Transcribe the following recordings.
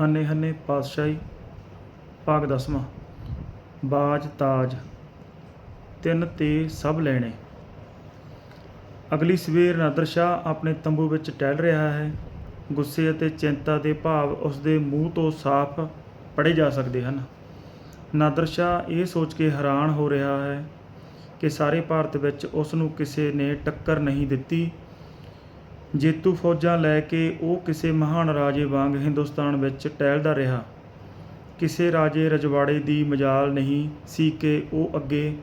ਹੰਨੇ ਹੰਨੇ ਪਾਤਸ਼ਾਹੀ ਭਾਗ ਦਸਵਾਂ। ਬਾਜ ਤਾਜ, ਤਿੰਨ ਤੇ ਸਭ ਲੈਣੇ। ਅਗਲੀ ਸਵੇਰ ਨਾਦਰ ਸ਼ਾਹ ਆਪਣੇ ਤੰਬੂ ਵਿੱਚ ਟਹਿਲ ਰਿਹਾ ਹੈ। ਗੁੱਸੇ ਅਤੇ ਚਿੰਤਾ ਦੇ ਭਾਵ ਉਸ ਦੇ ਮੂੰਹ ਤੋਂ ਸਾਫ਼ ਪੜ੍ਹੇ ਜਾ ਸਕਦੇ ਹਨ। ਨਾਦਰ ਸ਼ਾਹ ਇਹ ਸੋਚ ਕੇ ਹੈਰਾਨ ਹੋ ਰਿਹਾ ਹੈ ਕਿ ਸਾਰੇ ਭਾਰਤ ਵਿੱਚ ਉਸ ਨੂੰ ਕਿਸੇ ਨੇ ਟੱਕਰ ਨਹੀਂ ਦਿੱਤੀ। ਜੇਤੂ ਫੌਜਾਂ ਲੈ ਕੇ ਉਹ ਕਿਸੇ ਮਹਾਨ ਰਾਜੇ ਵਾਂਗ ਹਿੰਦੁਸਤਾਨ ਵਿੱਚ ਟਹਿਲਦਾ ਰਿਹਾ। ਕਿਸੇ ਰਾਜੇ ਰਜਵਾੜੇ ਦੀ ਮਜਾਲ ਨਹੀਂ ਸੀ ਕਿ ਉਹ ਅੱਗੇ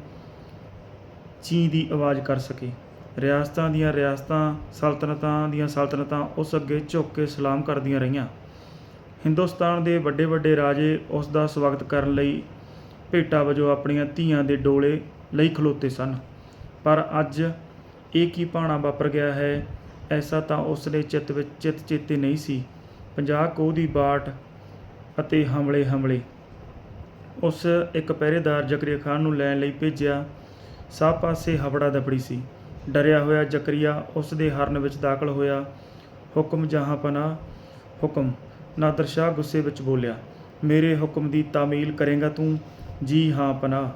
ਚੀਂ ਦੀ ਆਵਾਜ਼ ਕਰ ਸਕੇ। ਰਿਆਸਤਾਂ ਦੀਆਂ ਰਿਆਸਤਾਂ, ਸਲਤਨਤਾਂ ਦੀਆਂ ਸਲਤਨਤਾਂ ਉਸ ਅੱਗੇ ਝੁੱਕ ਕੇ ਸਲਾਮ ਕਰਦੀਆਂ ਰਹੀਆਂ। ਹਿੰਦੁਸਤਾਨ ਦੇ ਵੱਡੇ ਵੱਡੇ ਰਾਜੇ ਉਸ ਦਾ ਸਵਾਗਤ ਕਰਨ ਲਈ ਭੇਟਾ ਵਜੋਂ ਆਪਣੀਆਂ ਧੀਆਂ ਦੇ ਡੋਲੇ ਲਈ ਖਲੋਤੇ ਸਨ। ਪਰ ਅੱਜ ਇਹ ਕੀ ਭਾਣਾ ਵਾਪਰ ਗਿਆ ਹੈ? ਐਸਾ ਤਾਂ ਉਸ ਦੇ ਚਿੱਤ ਵਿੱਚ ਚਿੱਤ ਚੇਤੇ ਨਹੀਂ ਸੀ। ਪੰਜਾਹ ਕੋਹ ਦੀ ਬਾਟ ਅਤੇ ਹਮਲੇ ਹਮਲੇ। ਉਸ ਇੱਕ ਪਹਿਰੇਦਾਰ ਜ਼ਕਰੀਆ ਖਾਨ ਨੂੰ ਲੈਣ ਲਈ ਭੇਜਿਆ। ਸਭ ਪਾਸੇ ਹਵੜਾ ਦਬੜੀ ਸੀ। ਡਰਿਆ ਹੋਇਆ ਜ਼ਕਰੀਆ ਉਸ ਦੇ ਹਰਨ ਵਿੱਚ ਦਾਖਲ ਹੋਇਆ। ਹੁਕਮ ਜਹਾਂ ਪਨਾ, ਹੁਕਮ। ਨਾਦਰ ਸ਼ਾਹ ਗੁੱਸੇ ਵਿੱਚ ਬੋਲਿਆ, ਮੇਰੇ ਹੁਕਮ ਦੀ ਤਾਮੀਲ ਕਰੇਗਾ ਤੂੰ? ਜੀ ਹਾਂ ਪਨਾ।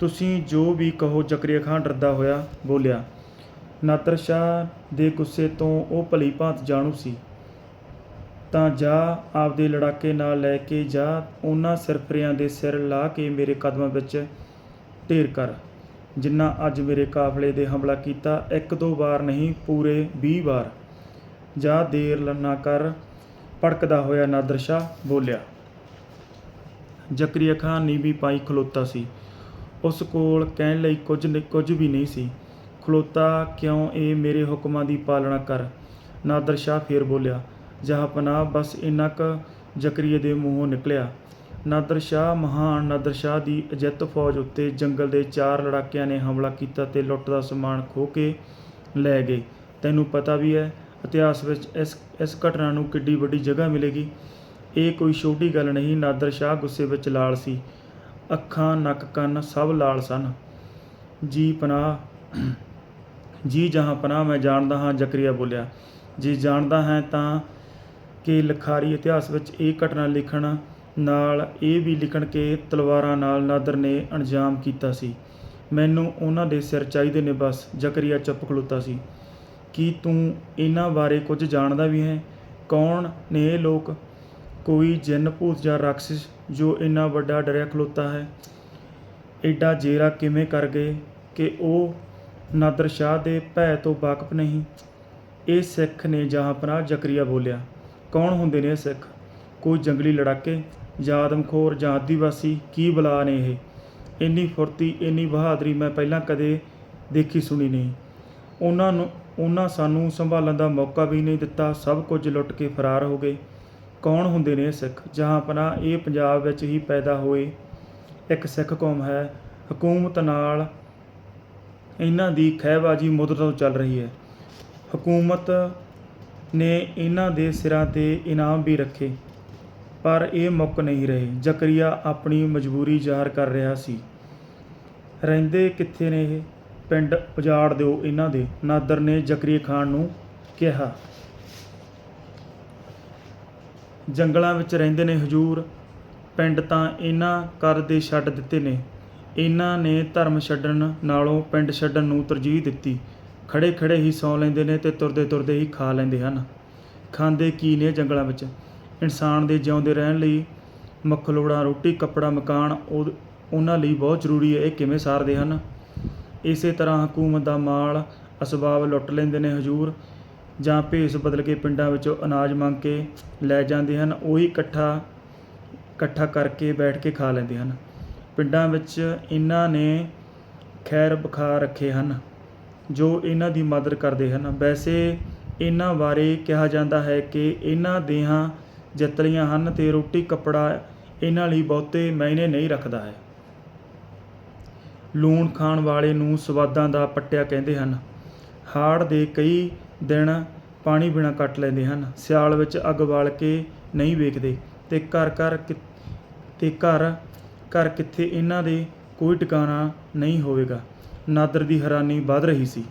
ਤੁਸੀਂ ਜੋ ਵੀ ਕਹੋ ਜ਼ਕਰੀਆ ਖਾਨ ਡਰਦਾ ਹੋਇਆ, ਬੋਲਿਆ। ਨਾਦਰ ਸ਼ਾਹ ਦੇ ਗੁੱਸੇ ਤੋਂ ਉਹ ਭਲੀ ਭਾਂਤ ਜਾਣੂ ਸੀ। ਤਾਂ ਜਾ, ਆਪਦੇ ਲੜਾਕੇ ਨਾਲ ਲੈ ਕੇ ਜਾ, ਉਹਨਾਂ ਸਿਰਫਰਿਆਂ ਦੇ ਸਿਰ ਲਾ ਕੇ ਮੇਰੇ ਕਦਮਾਂ ਵਿੱਚ ਢੇਰ ਕਰ, ਜਿੰਨਾ ਅੱਜ ਮੇਰੇ ਕਾਫਲੇ ਦੇ ਹਮਲਾ ਕੀਤਾ, ਇੱਕ ਦੋ ਵਾਰ ਨਹੀਂ, ਪੂਰੇ ਵੀਹ ਵਾਰ। ਜਾ ਦੇਰ ਲੰਨਾ ਕਰ, ਭੜਕਦਾ ਹੋਇਆ ਨਾਦਰ ਸ਼ਾਹ ਬੋਲਿਆ। ਜ਼ਕਰੀਆ ਖਾਨ ਨੀਵੀਂ ਪਾਈ ਖਲੋਤਾ ਸੀ। ਉਸ ਕੋਲ ਕਹਿਣ ਲਈ ਕੁਝ ਨ- ਕੁਝ ਵੀ ਨਹੀਂ ਸੀ। ਖਲੋਤਾ ਕਿਉਂ ਇਹ ਮੇਰੇ ਹੁਕਮਾਂ ਦੀ ਪਾਲਣਾ ਕਰ? ਨਾਦਰ ਸ਼ਾਹ ਫੇਰ ਬੋਲਿਆ, ਜਹਾਂ ਪਨਾਹ ਬਸ ਇੰਨਾ ਕੁ ਜ਼ਕਰੀਏ ਦੇ ਮੂੰਹੋਂ ਨਿਕਲਿਆ। ਨਾਦਰ ਸ਼ਾਹ ਮਹਾਨ ਨਾਦਰ ਸ਼ਾਹ ਦੀ ਅਜਿੱਤ ਫੌਜ ਉੱਤੇ ਜੰਗਲ ਦੇ ਚਾਰ ਲੜਾਕਿਆਂ ਨੇ ਹਮਲਾ ਕੀਤਾ ਤੇ ਲੁੱਟ ਦਾ ਸਮਾਨ ਖੋਹ ਕੇ ਲੈ ਗਏ। ਤੈਨੂੰ ਪਤਾ ਵੀ ਹੈ, ਇਤਿਹਾਸ ਵਿੱਚ ਇਸ ਇਸ ਘਟਨਾ ਨੂੰ ਕਿੱਡੀ ਵੱਡੀ ਜਗ੍ਹਾ ਮਿਲੇਗੀ। ਇਹ ਕੋਈ ਛੋਟੀ ਗੱਲ ਨਹੀਂ, ਨਾਦਰ ਸ਼ਾਹ ਗੁੱਸੇ ਵਿੱਚ ਲਾਲ ਸੀ। ਅੱਖਾਂ, ਨੱਕ, ਕੰਨ ਸਭ ਲਾਲ ਸਨ। ਜੀ ਪਨਾਹ ਜੀ ਜਹਾਂ ਪਨਾਹ ਮੈਂ ਜਾਣਦਾ ਹਾਂ, ਜ਼ਕਰੀਆ ਬੋਲਿਆ। ਜੇ ਜਾਣਦਾ ਹੈ ਤਾਂ ਕਿ ਲਖਾਰੀ ਇਤਿਹਾਸ ਵਿੱਚ ਇਹ ਘਟਨਾ ਲਿਖਣ ਨਾਲ, ਇਹ ਵੀ ਲਿਖਣ ਕਿ ਤਲਵਾਰਾਂ ਨਾਲ ਨਾਦਰ ਨੇ ਅੰਜਾਮ ਕੀਤਾ ਸੀ। ਮੈਨੂੰ ਉਹਨਾਂ ਦੇ ਸਿਰ ਚਾਹੀਦੇ ਨੇ ਬਸ, ਜ਼ਕਰੀਆ ਚੁੱਪ ਖਲੋਤਾ ਸੀ। ਕੀ ਤੂੰ ਇਹਨਾਂ ਬਾਰੇ ਕੁਝ ਜਾਣਦਾ ਵੀ ਹੈ? ਕੌਣ ਨੇ ਇਹ ਲੋਕ? ਕੋਈ ਜਿੰਨ ਭੂਤ ਜਾਂ ਰਾਖਸ਼ ਜੋ ਇੰਨਾ ਵੱਡਾ ਡਰਿਆ ਖਲੋਤਾ ਹੈ? ਐਡਾ ਜੇਰਾ ਕਿਵੇਂ ਕਰ ਗਏ ਕਿ ਉਹ ਨਾਦਰ ਸ਼ਾਹ ਦੇ ਭੈ ਤੋਂ ਵਾਕਫ ਨਹੀਂ। ਇਹ ਸਿੱਖ ਨੇ ਜਹਾਂਪਨਾਹ ਜ਼ਕਰੀਆ ਬੋਲਿਆ। ਕੌਣ ਹੁੰਦੇ ਨੇ ਸਿੱਖ? ਕੋਈ ਜੰਗਲੀ ਲੜਾਕੇ? ਜਾਂ ਆਦਮਖੋਰ? ਜਾਂ ਆਦੀਵਾਸੀ? ਕੀ ਬਲਾ ਨੇ ਇਹ? ਇੰਨੀ ਫੁਰਤੀ, ਇੰਨੀ ਬਹਾਦਰੀ ਮੈਂ ਪਹਿਲਾਂ ਕਦੇ ਦੇਖੀ ਸੁਣੀ ਨਹੀਂ। ਉਹਨਾਂ ਨੂੰ, ਉਹਨਾਂ ਸਾਨੂੰ ਸੰਭਾਲਣ ਦਾ ਮੌਕਾ ਵੀ ਨਹੀਂ ਦਿੱਤਾ। ਸਭ ਕੁਝ ਲੁੱਟ ਕੇ ਫਰਾਰ ਹੋ ਗਏ। ਕੌਣ ਹੁੰਦੇ ਨੇ ਇਹ ਸਿੱਖ? ਜਹਾਂਪਨਾਹ ਇਹ ਪੰਜਾਬ ਵਿੱਚ ਹੀ ਪੈਦਾ ਹੋਏ ਇੱਕ ਸਿੱਖ ਕੌਮ ਹੈ। ਹਕੂਮਤ ਨਾਲ ਇਹਨਾਂ ਦੀ ਖਹਿਬਾਜ਼ੀ ਮੁੱਢ ਤੋਂ ਚੱਲ ਰਹੀ ਹੈ। ਹਕੂਮਤ ਨੇ ਇਹਨਾਂ ਦੇ ਸਿਰਾਂ ਤੇ ਇਨਾਮ ਵੀ ਰੱਖੇ, ਪਰ ਇਹ ਮੁੱਕ ਨਹੀਂ ਰਹੇ। ਜ਼ਕਰੀਆ ਆਪਣੀ ਮਜਬੂਰੀ ਜ਼ਾਹਰ ਕਰ ਰਿਹਾ ਸੀ। ਰਹਿੰਦੇ ਕਿੱਥੇ ਨੇ ਇਹ? ਪਿੰਡ ਉਜਾੜ ਦਿਓ ਇਹਨਾਂ ਦੇ, ਨਾਦਰ ਨੇ ਜ਼ਕਰੀਆ ਖਾਨ ਨੂੰ ਕਿਹਾ। ਜੰਗਲਾਂ ਵਿੱਚ ਰਹਿੰਦੇ ਨੇ ਹਜੂਰ, ਪਿੰਡ ਤਾਂ ਇਹਨਾਂ ਕਰ ਦੇ ਛੱਡ ਦਿੱਤੇ ਨੇ। ਇਹਨਾਂ ਨੇ ਧਰਮ ਛੱਡਣ ਨਾਲੋਂ ਪਿੰਡ ਛੱਡਣ ਨੂੰ ਤਰਜੀਹ ਦਿੱਤੀ। ਖੜੇ ਖੜੇ ਹੀ ਸੌ ਲੈਂਦੇ ਨੇ ਤੇ ਤੁਰਦੇ ਤੁਰਦੇ ਹੀ ਖਾ ਲੈਂਦੇ ਹਨ। ਖਾਂਦੇ ਕੀ ਨੇ ਜੰਗਲਾਂ ਵਿੱਚ? ਇਨਸਾਨ ਦੇ ਜਿਉਂਦੇ ਰਹਿਣ ਲਈ ਮਖਲੋੜਾ, ਰੋਟੀ, ਕੱਪੜਾ, ਮਕਾਨ ਉਹ- ਉਹਨਾਂ ਲਈ ਬਹੁਤ ਜ਼ਰੂਰੀ ਹੈ। ਇਹ ਕਿਵੇਂ ਸਾਰਦੇ ਹਨ? ਇਸੇ ਤਰ੍ਹਾਂ ਹਕੂਮਤ ਦਾ ਮਾਲ ਅਸਬਾਬ ਲੁੱਟ ਲੈਂਦੇ ਨੇ ਹਜੂਰ ਜਾਂ ਭੇਸ ਬਦਲ ਕੇ ਪਿੰਡਾਂ ਵਿੱਚੋਂ ਅਨਾਜ ਮੰਗ ਕੇ ਲੈ ਜਾਂਦੇ ਹਨ। ਉਹੀ ਇਕੱਠਾ ਇਕੱਠਾ ਕਰਕੇ ਬੈਠ ਕੇ ਖਾ ਲੈਂਦੇ ਹਨ। ਪਿੰਡਾਂ ਵਿੱਚ ਇਹਨਾਂ ਨੇ ਖੈਰ ਬਖਾ ਰੱਖੇ ਹਨ, ਜੋ ਇਹਨਾਂ ਦੀ ਮਦਦ ਕਰਦੇ ਹਨ। ਵੈਸੇ ਇਹਨਾਂ ਬਾਰੇ ਕਿਹਾ ਜਾਂਦਾ ਹੈ ਕਿ ਇਹਨਾਂ ਦੇਹਾਂ ਜਤਲੀਆਂ ਹਨ ਅਤੇ ਰੋਟੀ ਕੱਪੜਾ ਇਹਨਾਂ ਲਈ ਬਹੁਤੇ ਮਾਇਨੇ ਨਹੀਂ ਰੱਖਦਾ ਹੈ। ਲੂਣ ਖਾਣ ਵਾਲੇ ਨੂੰ ਸਵਾਦਾਂ ਦਾ ਪੱਟਿਆ ਕਹਿੰਦੇ ਹਨ। ਹਾੜ ਦੇ ਕਈ ਦਿਨ ਪਾਣੀ ਬਿਨਾ ਕੱਟ ਲੈਂਦੇ ਹਨ। ਸਿਆਲ ਵਿੱਚ ਅੱਗ ਬਾਲ ਕੇ ਨਹੀਂ ਵੇਖਦੇ ਤੇ ਘਰ ਘਰ ਕਿ- ਤੇ ਘਰ ਘਰ ਕਿੱਥੇ ਇਹਨਾਂ ਦੇ ਕੋਈ ਟਿਕਾਣਾ ਨਹੀਂ ਹੋਵੇਗਾ। ਨਾਦਰ ਦੀ ਹੈਰਾਨੀ ਵੱਧ ਰਹੀ ਸੀ।